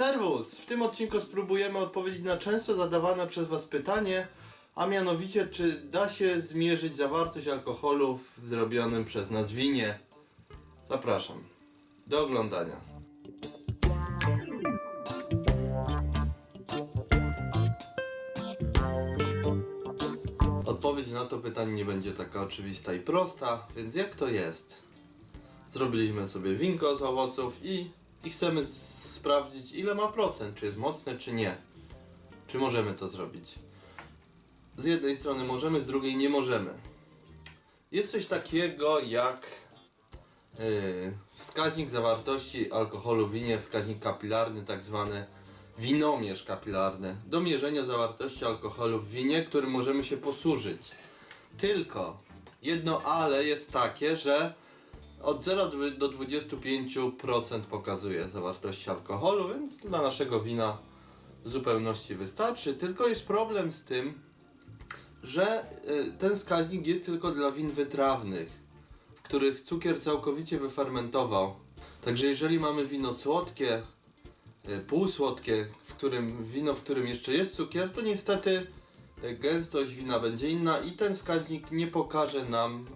Serwus! W tym odcinku spróbujemy odpowiedzieć na często zadawane przez Was pytanie, a mianowicie czy da się zmierzyć zawartość alkoholu w zrobionym przez nas winie? Zapraszam. Do oglądania. Odpowiedź na to pytanie nie będzie taka oczywista i prosta, więc jak to jest? Zrobiliśmy sobie winko z owoców i, i chcemy sprawdzić ile ma procent, czy jest mocne, czy nie. Czy możemy to zrobić? Z jednej strony możemy, z drugiej nie możemy. Jest coś takiego jak yy, wskaźnik zawartości alkoholu w winie, wskaźnik kapilarny, tak zwany winomierz kapilarny, do mierzenia zawartości alkoholu w winie, którym możemy się posłużyć. Tylko jedno ale jest takie, że od 0 do- do 25% pokazuje zawartości alkoholu, więc dla naszego wina w zupełności wystarczy. Tylko jest problem z tym, że y, ten wskaźnik jest tylko dla win wytrawnych, w których cukier całkowicie wyfermentował. Także jeżeli mamy wino słodkie, y, półsłodkie, w którym wino, w którym jeszcze jest cukier, to niestety gęstość wina będzie inna i ten wskaźnik nie pokaże nam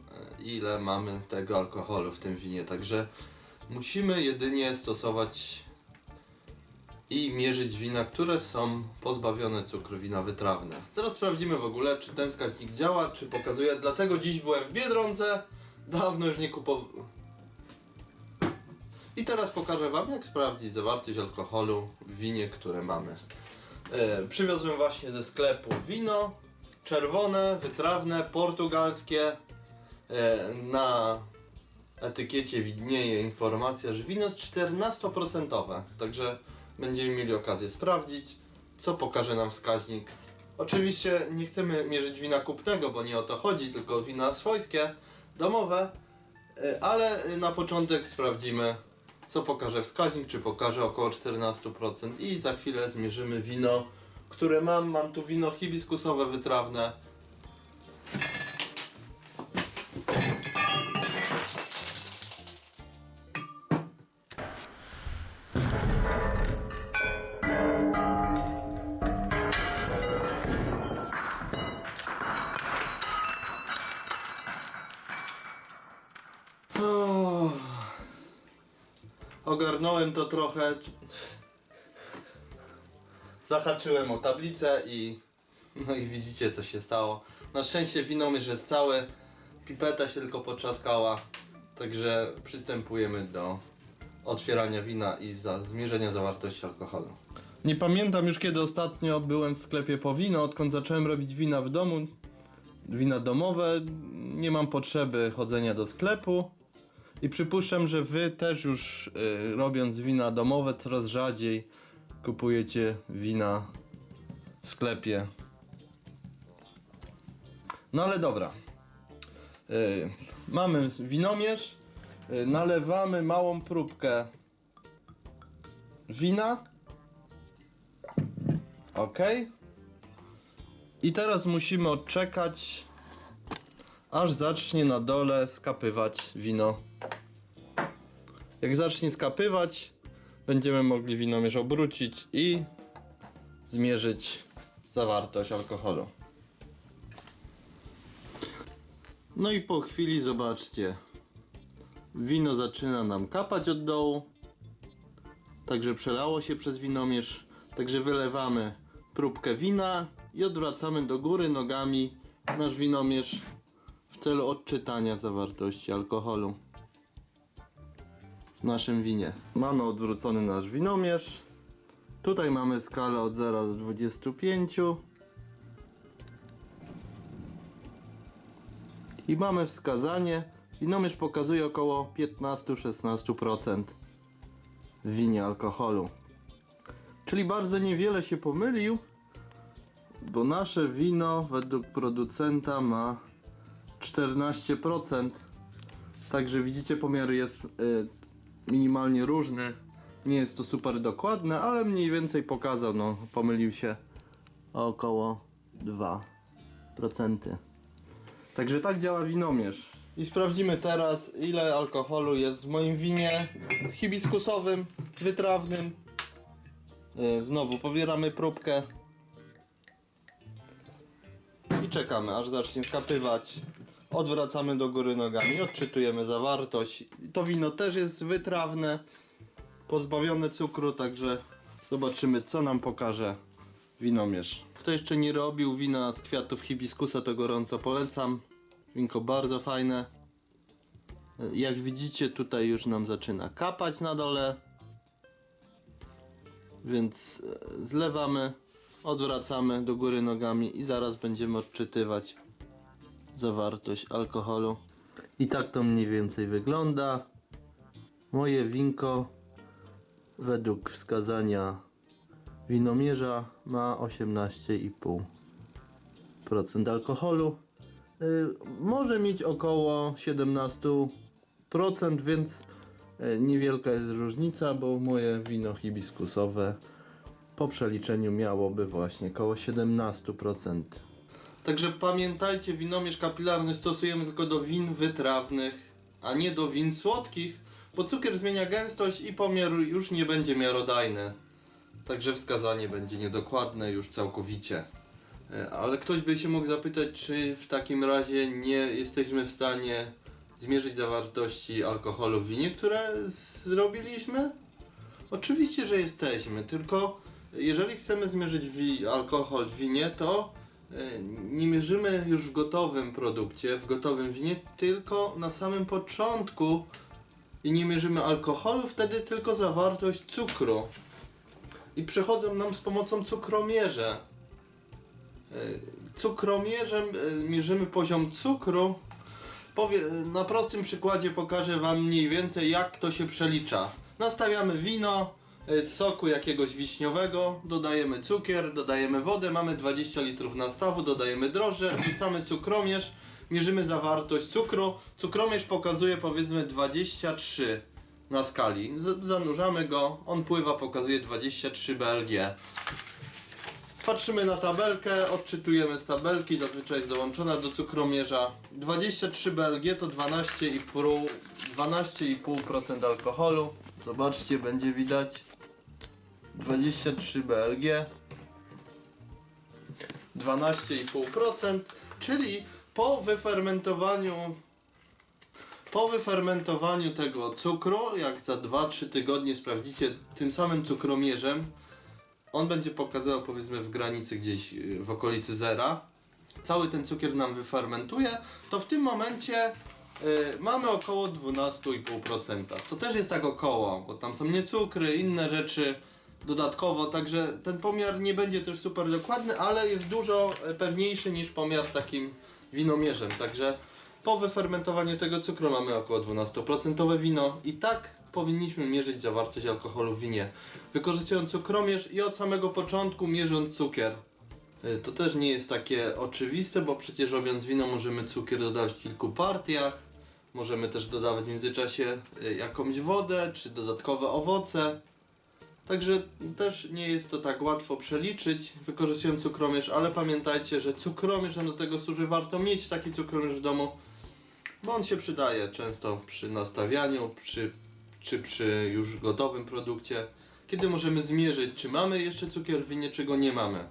y, ile mamy tego alkoholu w tym winie. Także musimy jedynie stosować i mierzyć wina, które są pozbawione cukru, wina wytrawne. Zaraz sprawdzimy w ogóle, czy ten wskaźnik działa, czy pokazuje. Dlatego dziś byłem w Biedronce. Dawno już nie kupowałem. I teraz pokażę Wam, jak sprawdzić zawartość alkoholu w winie, które mamy. E, przywiozłem właśnie ze sklepu wino czerwone, wytrawne, portugalskie. E, na etykiecie widnieje informacja, że wino jest 14%, także będziemy mieli okazję sprawdzić, co pokaże nam wskaźnik. Oczywiście nie chcemy mierzyć wina kupnego, bo nie o to chodzi, tylko wina swojskie, domowe, y, ale na początek sprawdzimy, co pokaże wskaźnik, czy pokaże około 14% i za chwilę zmierzymy wino, które mam. Mam tu wino hibiskusowe wytrawne, Ogarnąłem to trochę. Zahaczyłem o tablicę i. No i widzicie co się stało. Na szczęście winomierz jest cały. Pipeta się tylko potrzaskała. Także przystępujemy do otwierania wina i za zmierzenia zawartości alkoholu. Nie pamiętam już kiedy ostatnio byłem w sklepie po wino, odkąd zacząłem robić wina w domu. Wina domowe, nie mam potrzeby chodzenia do sklepu. I przypuszczam, że wy też już y, robiąc wina domowe coraz rzadziej kupujecie wina w sklepie. No ale dobra. Y, mamy winomierz, y, nalewamy małą próbkę wina. Ok. I teraz musimy odczekać, aż zacznie na dole skapywać wino. Jak zacznie skapywać, będziemy mogli winomierz obrócić i zmierzyć zawartość alkoholu. No i po chwili zobaczcie, wino zaczyna nam kapać od dołu, także przelało się przez winomierz, także wylewamy próbkę wina i odwracamy do góry nogami nasz winomierz w celu odczytania zawartości alkoholu w naszym winie. Mamy odwrócony nasz winomierz. Tutaj mamy skalę od 0 do 25. I mamy wskazanie. Winomierz pokazuje około 15-16% w winie alkoholu. Czyli bardzo niewiele się pomylił, bo nasze wino według producenta ma 14%. Także widzicie, pomiar jest y, minimalnie różny. Nie jest to super dokładne, ale mniej więcej pokazał, no pomylił się o około 2%. Także tak działa winomierz. I sprawdzimy teraz, ile alkoholu jest w moim winie hibiskusowym, wytrawnym. Y, Znowu pobieramy próbkę i czekamy aż zacznie skapywać. Odwracamy do góry nogami, odczytujemy zawartość. To wino też jest wytrawne, pozbawione cukru, także zobaczymy co nam pokaże winomierz. Kto jeszcze nie robił wina z kwiatów hibiskusa, to gorąco polecam. Winko bardzo fajne. Jak widzicie, tutaj już nam zaczyna kapać na dole. Więc e, zlewamy, odwracamy do góry nogami i zaraz będziemy odczytywać zawartość alkoholu. I tak to mniej więcej wygląda. Moje winko według wskazania winomierza ma 18,5% alkoholu. Y, może mieć około 17%, więc y, niewielka jest różnica, bo moje wino hibiskusowe po przeliczeniu miałoby właśnie około 17%. Także pamiętajcie, winomierz kapilarny stosujemy tylko do win wytrawnych, a nie do win słodkich, bo cukier zmienia gęstość i pomiar już nie będzie miarodajny. Także wskazanie będzie niedokładne już całkowicie. E, Ale ktoś by się mógł zapytać, czy w takim razie nie jesteśmy w stanie zmierzyć zawartości alkoholu w winie, które zrobiliśmy? Oczywiście, że jesteśmy, tylko jeżeli chcemy zmierzyć alkohol w winie, to nie mierzymy już w gotowym produkcie, w gotowym winie, tylko na samym początku i nie mierzymy alkoholu, wtedy tylko zawartość cukru. I przechodzą nam z pomocą cukromierza. E, Cukromierzem e, mierzymy poziom cukru. Powie, na prostym przykładzie pokażę Wam mniej więcej jak to się przelicza. Nastawiamy wino e, soku jakiegoś wiśniowego, dodajemy cukier, dodajemy wodę, mamy 20 litrów nastawu, dodajemy drożdże, wrzucamy cukromierz, mierzymy zawartość cukru. Cukromierz pokazuje powiedzmy 23 na skali. Zanurzamy go, on pływa, pokazuje 23 BLG. Patrzymy na tabelkę, odczytujemy z tabelki, zazwyczaj jest dołączona do cukromierza. 23 BLG to 12,5% 12,5% alkoholu. Zobaczcie, będzie widać. 23 BLG 12,5%, czyli po wyfermentowaniu po wyfermentowaniu tego cukru, jak za 2-3 tygodnie sprawdzicie tym samym cukromierzem, on będzie pokazywał powiedzmy w granicy gdzieś y, w okolicy zera. Cały ten cukier nam wyfermentuje, to w tym momencie y, mamy około 12,5%. To też jest tak około, bo tam są nie cukry, inne rzeczy dodatkowo, także ten pomiar nie będzie też super dokładny, ale jest dużo e, pewniejszy niż pomiar takim winomierzem. Także po wyfermentowaniu tego cukru mamy około 12% wino i tak powinniśmy mierzyć zawartość alkoholu w winie. Wykorzystując cukromierz i od samego początku mierząc cukier. Y, To też nie jest takie oczywiste, bo przecież robiąc wino możemy cukier dodawać w kilku partiach. Możemy też dodawać w międzyczasie y, jakąś wodę czy dodatkowe owoce. Także też nie jest to tak łatwo przeliczyć wykorzystując cukromierz, ale pamiętajcie, że cukromierz do tego służy. Warto mieć taki cukromierz w domu, bo on się przydaje często przy nastawianiu, przy, czy przy już gotowym produkcie, kiedy możemy zmierzyć, czy mamy jeszcze cukier w winie, czy go nie mamy.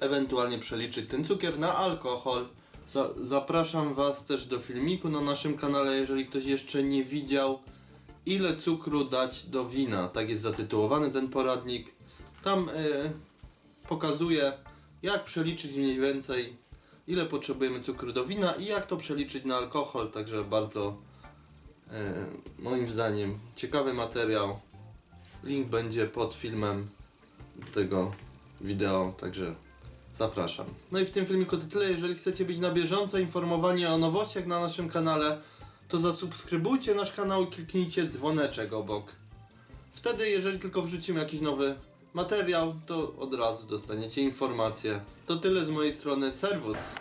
Ewentualnie przeliczyć ten cukier na alkohol. Za, zapraszam Was też do filmiku na naszym kanale, jeżeli ktoś jeszcze nie widział, ile cukru dać do wina. Tak jest zatytułowany ten poradnik. Tam e, pokazuje, jak przeliczyć mniej więcej, ile potrzebujemy cukru do wina i jak to przeliczyć na alkohol. Także bardzo E, moim zdaniem ciekawy materiał. Link będzie pod filmem tego wideo, także zapraszam. No i w tym filmiku to tyle. Jeżeli chcecie być na bieżąco informowani o nowościach na naszym kanale, to zasubskrybujcie nasz kanał i kliknijcie dzwoneczek obok. Wtedy, jeżeli tylko wrzucimy jakiś nowy materiał, to od razu dostaniecie informacje. To tyle z mojej strony. Serwus!